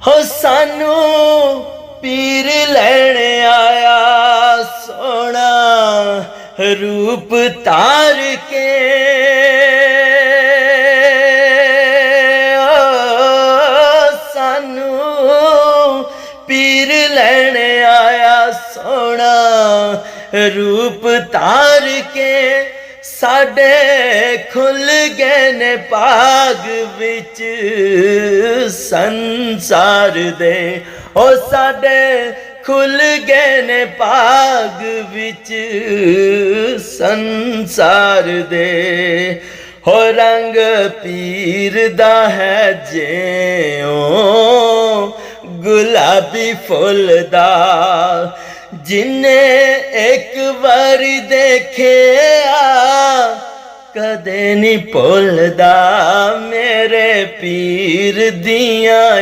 ਹੋ ਸਾਨੂੰ ਪੀਰ ਲੈਣ ਆਇਆ ਸੋਹਣਾ ਰੂਪ ਤਾਰ ਕੇ। ਸਾਨੂੰ ਪੀਰ ਲੈਣ ਆਇਆ ਸੋਹਣਾ ਰੂਪ ਤਾਰ ਕੇ। ਸਾਡੇ ਖੁੱਲ ਗਏ ਨੇ ਬਾਗ ਵਿੱਚ। ਸੰਸਾਰ ਦੇ, ਉਹ ਸਾਡੇ ਖੁੱਲ ਗਏ ਨੇ ਭਾਗ ਵਿੱਚ। ਸੰਸਾਰ ਦੇ, ਹੋ ਰੰਗ ਪੀਰ ਦਾ ਹੈ ਜਿਉ। ਗੁਲਾਬੀ ਫੁੱਲ ਦਾ, ਜਿਨੇ ਇੱਕ ਵਾਰੀ ਦੇਖੇ ਕਦੇ ਨਹੀਂ ਭੁੱਲਦਾ ਮੇਰੇ ਪੀਰ ਦੀਆਂ